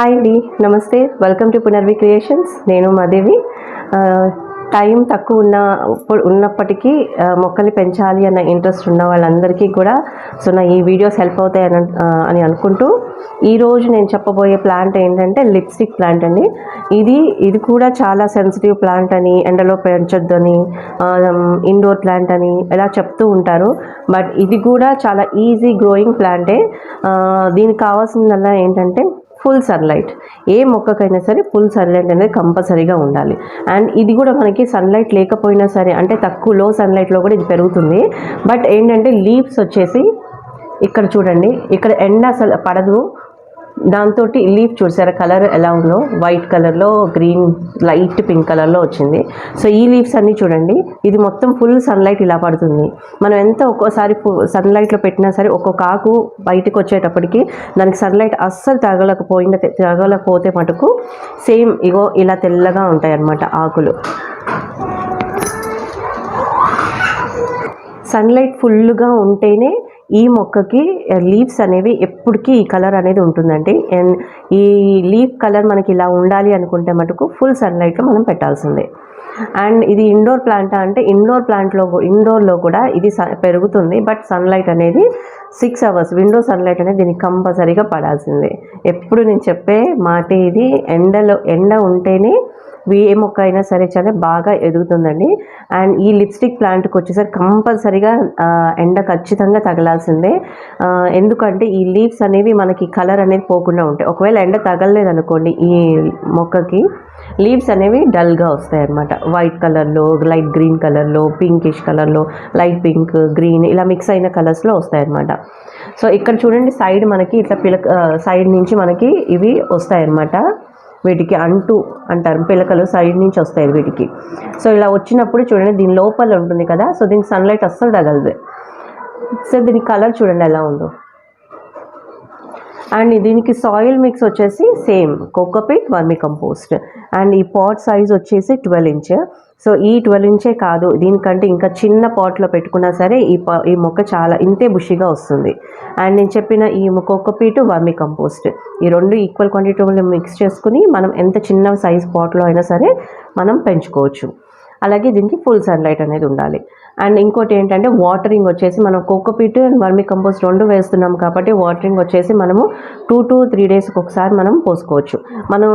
Hi అండి నమస్తే. Welcome to పునర్వి creations నేను మాదేవి టైం తక్కువ ఉన్న ఉన్నప్పటికీ మొక్కలు పెంచాలి అన్న ఇంట్రెస్ట్ ఉన్న వాళ్ళందరికీ కూడా సో నా ఈ వీడియోస్ హెల్ప్ అవుతాయి అని అని అనుకుంటూ ఈరోజు నేను చెప్పబోయే ప్లాంట్ ఏంటంటే లిప్స్టిక్ ప్లాంట్ అండి. ఇది ఇది కూడా చాలా సెన్సిటివ్ ప్లాంట్ అని ఎండలో పెంచొద్దని ఇండోర్ ప్లాంట్ అని ఇలా చెప్తూ ఉంటారు. బట్ ఇది కూడా చాలా ఈజీ గ్రోయింగ్ ప్లాంటే దీనికి కావాల్సిందల్లా ఏంటంటే ఫుల్ సన్లైట్ ఏ మొక్కకైనా సరే ఫుల్ సన్లైట్ అనేది కంపల్సరీగా ఉండాలి. అండ్ ఇది కూడా మనకి సన్లైట్ లేకపోయినా సరే అంటే తక్కువ లో సన్లైట్లో కూడా ఇది పెరుగుతుంది. బట్ ఏంటంటే లీవ్స్ వచ్చేసి ఇక్కడ చూడండి ఇక్కడ ఎండ అసలు పడదు. దాంతో లీఫ్ చూసారా? కలర్ ఎలా ఉందో. వైట్ కలర్లో గ్రీన్ లైట్ పింక్ కలర్లో వచ్చింది. సో ఈ లీవ్స్ అన్నీ చూడండి. ఇది మొత్తం ఫుల్ సన్లైట్ ఇలా పడుతుంది. మనం ఎంత ఒక్కోసారి సన్లైట్లో పెట్టినా సరే ఒక్కొక్క ఆకు బయటకు వచ్చేటప్పటికి దానికి సన్లైట్ అస్సలు తగలకపోయిన తగలకపోతే మటుకు సేమ్ ఇగో ఇలా తెల్లగా ఉంటాయి అన్నమాట ఆకులు. సన్లైట్ ఫుల్గా ఉంటేనే ఈ మొక్కకి లీవ్స్ అనేవి ఎప్పటికీ ఈ కలర్ అనేది ఉంటుందండి. అండ్ ఈ లీఫ్ కలర్ మనకి ఇలా ఉండాలి అనుకుంటే మటుకు ఫుల్ సన్లైట్లో మనం పెట్టాల్సిందే. అండ్ ఇది ఇండోర్ ప్లాంట్ అంటే ఇండోర్ ప్లాంట్లో ఇండోర్లో కూడా ఇది స- పెరుగుతుంది. బట్ సన్లైట్ అనేది సిక్స్ అవర్స్ విండో సన్లైట్ అనేది దీనికి కంపల్సరీగా పడాల్సిందే. ఎప్పుడు నేను చెప్పే మాట ఇది. ఎండలో ఎండ ఉంటేనే ఏ మొక్క అయినా సరే చాలా బాగా ఎదుగుతుందండి. అండ్ ఈ లిప్స్టిక్ ప్లాంట్కి వచ్చేసరికి కంపల్సరీగా ఎండ ఖచ్చితంగా తగలాల్సిందే. ఎందుకంటే ఈ లీవ్స్ అనేవి మనకి కలర్ అనేది పోకుండా ఉంటాయి. ఒకవేళ ఎండ తగలలేదు అనుకోండి ఈ మొక్కకి లీవ్స్ అనేవి డల్గా వస్తాయి అన్నమాట వైట్ కలర్లో లైట్ గ్రీన్ కలర్లో పింకిష్ కలర్లో లైట్ పింక్ గ్రీన్ ఇలా మిక్స్ అయిన కలర్స్లో వస్తాయి అన్నమాట సో ఇక్కడ చూడండి సైడ్ మనకి ఇట్లా పిలక సైడ్ నుంచి మనకి ఇవి వస్తాయన్నమాట. వీటికి అంటు అంటారు. పిలకలు సైడ్ నుంచి వస్తాయి వీటికి. సో ఇలా వచ్చినప్పుడు చూడండి దీని లోపల ఉంటుంది కదా సో దీనికి సన్లైట్ అస్సలు తగలదు. సో దీని కలర్ చూడండి ఎలా ఉందో. అండ్ దీనికి సాయిల్ మిక్స్ వచ్చేసి same cocopeat vermi compost and ఈ పాట్ సైజ్ వచ్చేసి ట్వెల్వ్ ఇంచ్ సో ఈ ట్వెల్వ్ ఇంచే కాదు దీనికంటే ఇంకా చిన్న పాట్లో పెట్టుకున్నా సరే ఈ పా- ఈ మొక్క చాలా ఇంతే బుషిగా వస్తుంది. అండ్ నేను చెప్పిన ఈ కోకోపీట్ వర్మి కంపోస్ట్. ఈ రెండు ఈక్వల్ క్వాంటిటీలో మిక్స్ చేసుకుని మనం ఎంత చిన్న సైజ్ పాట్లో అయినా సరే మనం పెంచుకోవచ్చు. అలాగే దీనికి ఫుల్ సన్లైట్ అనేది ఉండాలి. అండ్ ఇంకోటి ఏంటంటే వాటరింగ్ వచ్చేసి మనం కోకోపీట్ అండ్ వర్మి కంపోస్ట్ రెండు వేస్తున్నాం కాబట్టి వాటరింగ్ వచ్చేసి మనము టూ టు త్రీ డేస్కి ఒకసారి మనం పోసుకోవచ్చు. మనం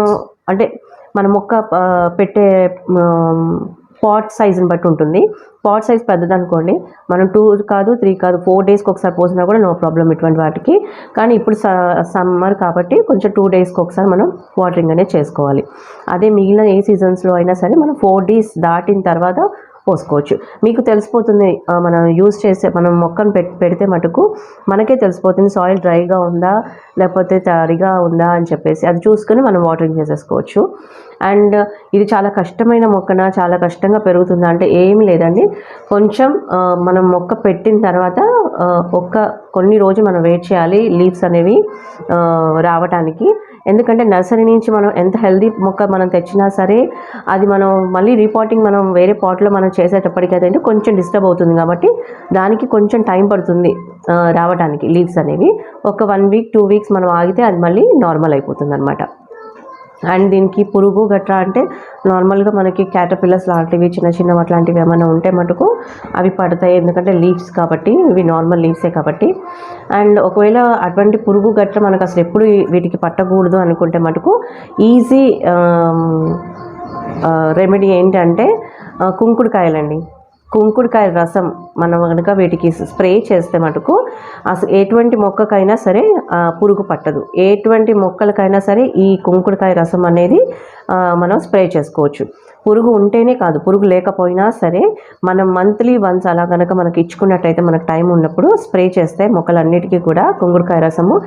అంటే మన మొక్క పెట్టే పాట్ సైజుని బట్టి ఉంటుంది. పాట్ సైజ్ పెద్దదనుకోండి మనం టూ కాదు త్రీ కాదు ఫోర్ డేస్కి ఒకసారి పోసినా కూడా నో ప్రాబ్లం ఇటువంటి వాటికి. కానీ ఇప్పుడు సమ్మర్ కాబట్టి కొంచెం టూ డేస్కి ఒకసారి మనం వాటరింగ్ అనేది చేసుకోవాలి. అదే మిగిలిన ఏ సీజన్స్లో అయినా సరే మనం ఫోర్ డేస్ దాటిన తర్వాత పోసుకోవచ్చు. మీకు తెలిసిపోతుంది మనం యూజ్ చేసే మనం మొక్కను పెడితే మటుకు మనకే తెలిసిపోతుంది సాయిల్ డ్రైగా ఉందా లేకపోతే తడిగా ఉందా అని చెప్పేసి. అది చూసుకొని మనం వాటరింగ్ చేసేసుకోవచ్చు. అండ్ ఇది చాలా కష్టమైన మొక్కన చాలా కష్టంగా పెరుగుతుందా అంటే ఏం లేదండి. కొంచెం మనం మొక్క పెట్టిన తర్వాత ఒక్క కొన్ని రోజులు మనం వెయిట్ చేయాలి లీవ్స్ అనేవి రావటానికి. ఎందుకంటే నర్సరీ నుంచి మనం ఎంత హెల్దీ మొక్క మనం తెచ్చినా సరే అది మనం మళ్ళీ రీపాటింగ్ మనం వేరే పాట్లో మనం చేసేటప్పటికి అదేంటి కొంచెం డిస్టర్బ్ అవుతుంది కాబట్టి దానికి కొంచెం టైం పడుతుంది రావడానికి లీవ్స్ అనేవి. ఒక వన్ వీక్ టూ వీక్స్ మనం ఆగితే అది మళ్ళీ నార్మల్ అయిపోతుంది అనమాట అండ్ దీనికి పురుగు గట్రా అంటే నార్మల్గా మనకి క్యాటపిల్లర్స్ లాంటివి చిన్న చిన్నవి అట్లాంటివి ఏమైనా ఉంటే మటుకు అవి పడతాయి. ఎందుకంటే లీవ్స్ కాబట్టి ఇవి నార్మల్ లీవ్సే కాబట్టి. అండ్ ఒకవేళ అటువంటి పురుగు గట్ర మనకు అసలు ఎప్పుడు వీటికి పట్టకూడదు అనుకుంటే మటుకు ఈజీ రెమెడీ ఏంటంటే కుంకుడుకాయలండి. కుంకుడుకాయ రసం మనం కనుక వీటికి స్ప్రే చేస్తే మటుకు అసలు ఎటువంటి మొక్కకైనా సరే పురుగు పట్టదు. ఎటువంటి మొక్కలకైనా సరే ఈ కుంకుడుకాయ రసం అనేది మనం స్ప్రే చేసుకోవచ్చు. పురుగు ఉంటేనే కాదు పురుగు లేకపోయినా సరే మనం మంత్లీ వన్స్ అలా కనుక మనకి ఇచ్చుకున్నట్టయితే మనకు టైం ఉన్నప్పుడు స్ప్రే చేస్తే మొక్కలన్నిటికీ కూడా కుంగుడుకాయ రసము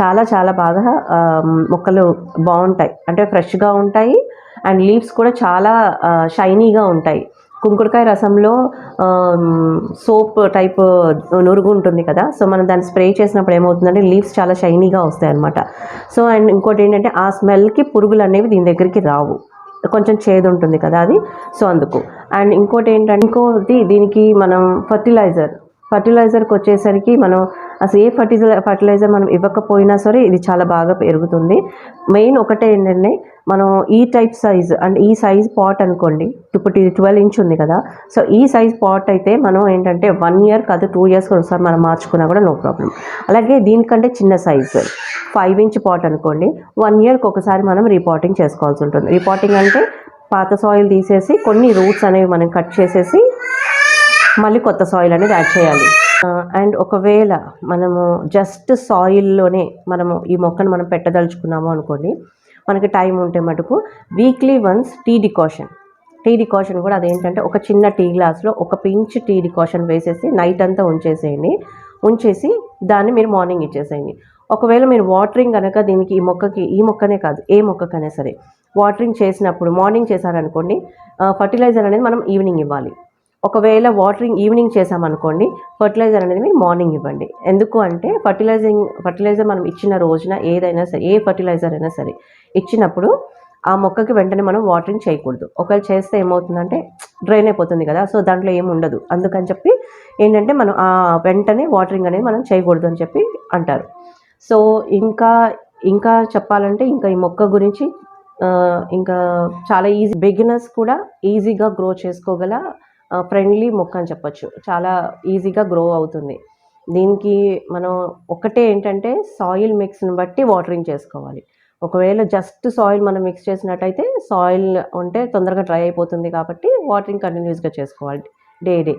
చాలా చాలా బాగా మొక్కలు బాగుంటాయి. అంటే ఫ్రెష్గా ఉంటాయి అండ్ లీవ్స్ కూడా చాలా షైనీగా ఉంటాయి. కుంకుడుకాయ రసంలో సోప్ టైప్ నురుగు ఉంటుంది కదా సో మనం దాన్ని స్ప్రే చేసినప్పుడు ఏమవుతుందంటే లీవ్స్ చాలా షైనీగా వస్తాయి అనమాట సో అండ్ ఇంకోటి ఏంటంటే ఆ స్మెల్కి పురుగులు అనేవి దీని దగ్గరికి రావు. కొంచెం చేదు ఉంటుంది కదా అది సో అందుకు. అండ్ ఇంకోటి ఏంటంటే ఇంకోటి దీనికి మనం ఫర్టిలైజర్ ఫర్టిలైజర్కి వచ్చేసరికి మనం అసలు ఏ ఫర్టిలైజర్ ఫర్టిలైజర్ మనం ఇవ్వకపోయినా సరే ఇది చాలా బాగా పెరుగుతుంది. మెయిన్ ఒకటే ఏంటంటే మనం ఈ టైప్ సైజ్ అండ్ ఈ సైజ్ పాట్ అనుకోండి ఇప్పుడు ఇది ట్వెల్వ్ ఇంచ్ ఉంది కదా సో ఈ సైజ్ పాట్ అయితే మనం ఏంటంటే వన్ ఇయర్ కాదు టూ ఇయర్స్ ఒకసారి మనం మార్చుకున్నా కూడా నో ప్రాబ్లం అలాగే దీనికంటే చిన్న సైజ్ ఫైవ్ ఇంచ్ పాట్ అనుకోండి వన్ ఇయర్కి ఒకసారి మనం రిపోర్టింగ్ చేసుకోవాల్సి ఉంటుంది. రిపోర్టింగ్ అంటే పాత సాయిల్ తీసేసి కొన్ని రూట్స్ అనేవి మనం కట్ చేసేసి మళ్ళీ కొత్త సాయిల్ అనేది యాడ్ చేయాలి. అండ్ ఒకవేళ మనము జస్ట్ సాయిల్లోనే మనము ఈ మొక్కను మనం పెట్టదలుచుకున్నాము అనుకోండి మనకి టైం ఉంటే మటుకు weekly once tea decoction tea decoction కూడా అదేంటంటే ఒక చిన్న టీ గ్లాస్లో ఒక పించ్ టీ డికాషన్ వేసేసి నైట్ అంతా ఉంచేసేయండి. ఉంచేసి దాన్ని మీరు మార్నింగ్ ఇచ్చేసేయండి. ఒకవేళ మీరు వాటరింగ్ కనుక దీనికి ఈ మొక్కకి ఈ మొక్కనే కాదు ఏ మొక్కకైనా సరే వాటరింగ్ చేసినప్పుడు మార్నింగ్ చేశారనుకోండి ఫర్టిలైజర్ అనేది మనం ఈవినింగ్ ఇవ్వాలి. ఒకవేళ వాటరింగ్ ఈవినింగ్ చేసామనుకోండి ఫర్టిలైజర్ అనేది మీరు మార్నింగ్ ఇవ్వండి. ఎందుకు అంటే ఫర్టిలైజింగ్ ఫర్టిలైజర్ మనం ఇచ్చిన రోజున ఏదైనా సరే ఏ ఫర్టిలైజర్ అయినా సరే ఇచ్చినప్పుడు ఆ మొక్కకి వెంటనే మనం వాటరింగ్ చేయకూడదు. ఒకవేళ చేస్తే ఏమవుతుందంటే డ్రైన్ అయిపోతుంది కదా సో దాంట్లో ఏమి ఉండదు. అందుకని చెప్పి ఏంటంటే మనం ఆ వెంటనే వాటరింగ్ అనేది మనం చేయకూడదు అని చెప్పి అంటారు. సో ఇంకా ఇంకా చెప్పాలంటే ఇంకా ఈ మొక్క గురించి ఇంకా చాలా ఈజీ బిగినర్స్ కూడా ఈజీగా గ్రో చేసుకోగల ఫ్రెండ్లీ మొక్క అని చెప్పొచ్చు. చాలా ఈజీగా గ్రో అవుతుంది. దీనికి మనం ఒకటే ఏంటంటే సాయిల్ మిక్స్ని బట్టి వాటరింగ్ చేసుకోవాలి. ఒకవేళ జస్ట్ సాయిల్ మనం మిక్స్ చేసినట్టయితే సాయిల్ ఉంటే తొందరగా డ్రై అయిపోతుంది కాబట్టి వాటరింగ్ కంటిన్యూస్గా చేసుకోవాలి డే డే.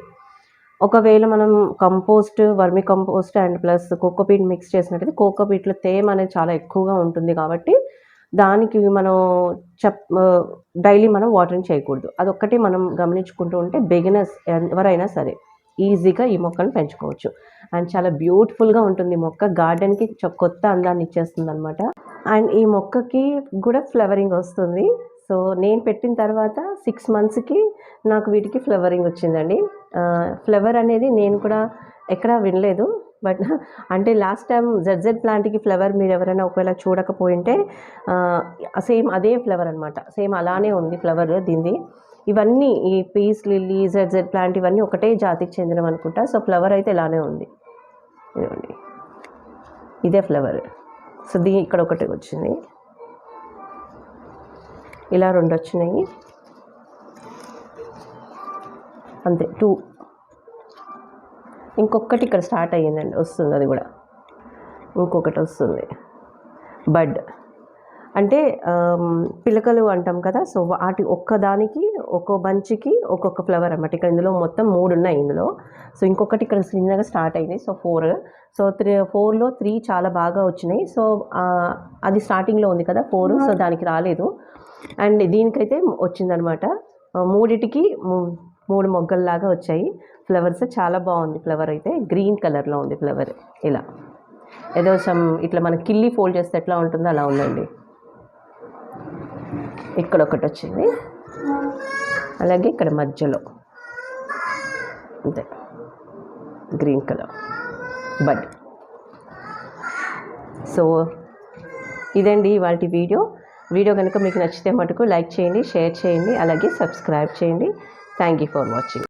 ఒకవేళ మనం compost vermi compost and plus cocopeat mix చేసినట్టయితే కోకోపీట్లో తేమ అనేది చాలా ఎక్కువగా ఉంటుంది కాబట్టి దానికి మనం చెప్ డైలీ మనం వాటరింగ్ చేయకూడదు. అదొక్కటి మనం గమనించుకుంటూ ఉంటే బిగినర్స్ ఎవరైనా సరే ఈజీగా ఈ మొక్కను పెంచుకోవచ్చు. అండ్ చాలా బ్యూటిఫుల్గా ఉంటుంది ఈ మొక్క. గార్డెన్కి కొత్త అందాన్ని ఇచ్చేస్తుంది అనమాట అండ్ ఈ మొక్కకి కూడా ఫ్లవరింగ్ వస్తుంది. సో నేను పెట్టిన తర్వాత సిక్స్ మంత్స్కి నాకు వీటికి ఫ్లవరింగ్ వచ్చిందండి. ఫ్లవర్ అనేది నేను కూడా ఎక్కడా వినలేదు. బట్ అంటే లాస్ట్ టైం జెడ్ ప్లాంట్కి ఫ్లవర్ మీరు ఎవరైనా ఒకవేళ చూడకపోయింటే సేమ్ అదే ఫ్లవర్ అనమాట సేమ్ అలానే ఉంది ఫ్లవర్ దీనిది. ఇవన్నీ ఈ peace lily Z Z plant ఇవన్నీ ఒకటే జాతికి చెందినవి అనుకుంటా. సో ఫ్లవర్ అయితే ఇలానే ఉంది. ఇదండి ఇదే ఫ్లవర్ సో దీ ఇక్కడ ఒకటి వచ్చింది. ఇలా రెండు వచ్చినాయి. అంతే. టూ ఇంకొకటి ఇక్కడ స్టార్ట్ అయ్యిందండి వస్తుంది అది కూడా. ఇంకొకటి వస్తుంది. బడ్. అంటే పిలకలు అంటాం కదా సో వాటి ఒక్కదానికి ఒక్కో బంచ్కి ఒక్కొక్క ఫ్లవర్ అన్నమాట. ఇక్కడ ఇందులో మొత్తం మూడు ఉన్నాయి ఇందులో. సో ఇంకొకటి ఇక్కడ చిన్నగా స్టార్ట్ అయింది సో ఫోర్. సో త్రీ ఫోర్లో త్రీ చాలా బాగా వచ్చినాయి. సో అది స్టార్టింగ్లో ఉంది కదా ఫోర్ సో దానికి రాలేదు. అండ్ దీనికైతే వచ్చిందనమాట మూడిటికి మూడు మొగ్గల్లాగా వచ్చాయి. ఫ్లవర్స్ చాలా బాగుంది ఫ్లవర్ అయితే. గ్రీన్ కలర్లో ఉంది ఫ్లవర్ ఇలా. ఏదో సమ్ ఇట్లా మన కిల్లి ఫోల్డ్ చేస్తే ఎట్లా ఉంటుందో అలా ఉందండి. ఇక్కడ ఒకటి వచ్చింది. అలాగే ఇక్కడ మధ్యలో. అంతే. Green colour. బడ్ సో ఇదండి ఇవాళ వీడియో. వీడియో కనుక మీకు నచ్చితే మటుకు లైక్ చేయండి షేర్ చేయండి అలాగే సబ్స్క్రైబ్ చేయండి. Thank you for watching.